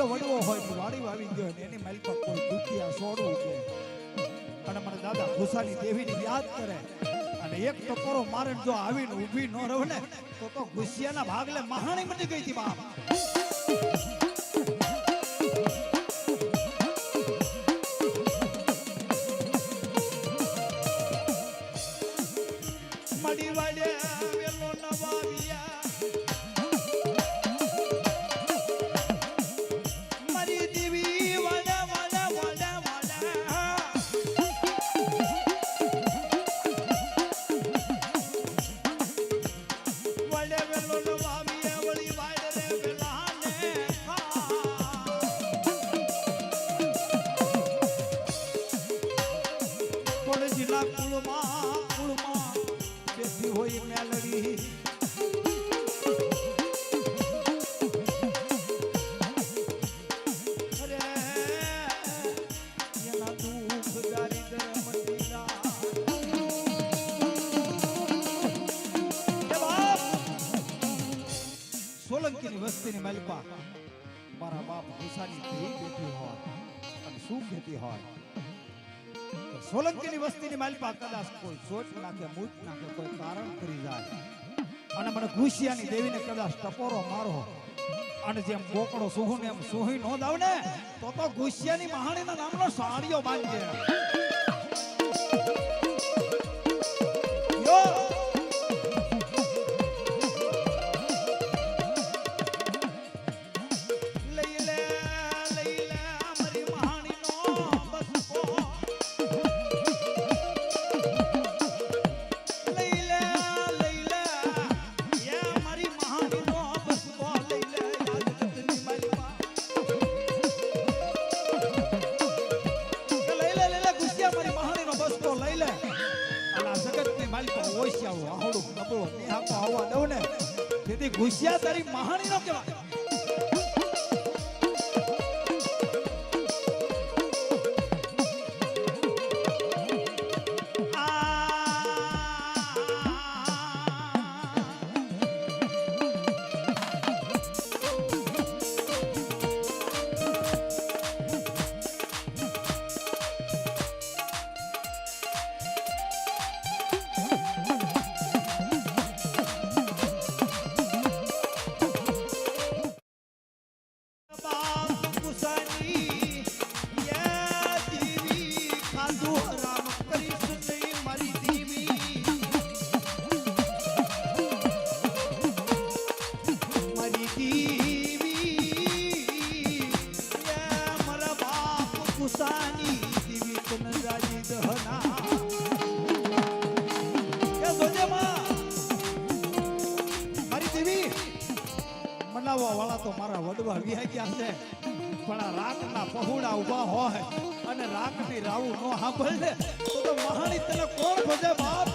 સખીઓ વડવો હોય તો વાડી વાવી ગયો એની પર કોઈ દુખિયા સોડવું કે. અને મને દાદા ગુસાની દેવીને યાદ કરે. અને એક ટકોરો મારે જો આવીને ઊભી ન રહે ને, તો તો ગુસ્સિયાના ભાગલે મહાણી મટી ગઈ હતી બાપ. મડી વસ્તીની માલિકા મારા બાપ ભૂસાની ધી બેઠી હોય અને શું કહેતી હોય. સોલંકીની વસ્તીની માલિકા કદાચ કોઈ સોચ નાખે મૂચ નાખે, કોઈ કારણ કરી જાય. અને મને ઘુસિયાની દેવીને કદાચ ટપોરો મારો અને જેમ બોકડો સુહુને એમ સુહી નો દાવ તો તો ગુસિયાની મહાણીના નામનો સાડીઓ બાંધજે. ઓશિયાઓ આહોડું નબળો નિહાકો આવવા દઉં ને તેથી ગુસ્યા તારી મહાણીનો કહેવાય મારી દેવી મનાવવા વાળા તો મારા વડવા વિહા ગયા છે પણ આ રાતના પહોળા ઊભા હોય અને રાતની રાવું ન સાંભળે તો મહાણી તને કોણ ભજે બાપ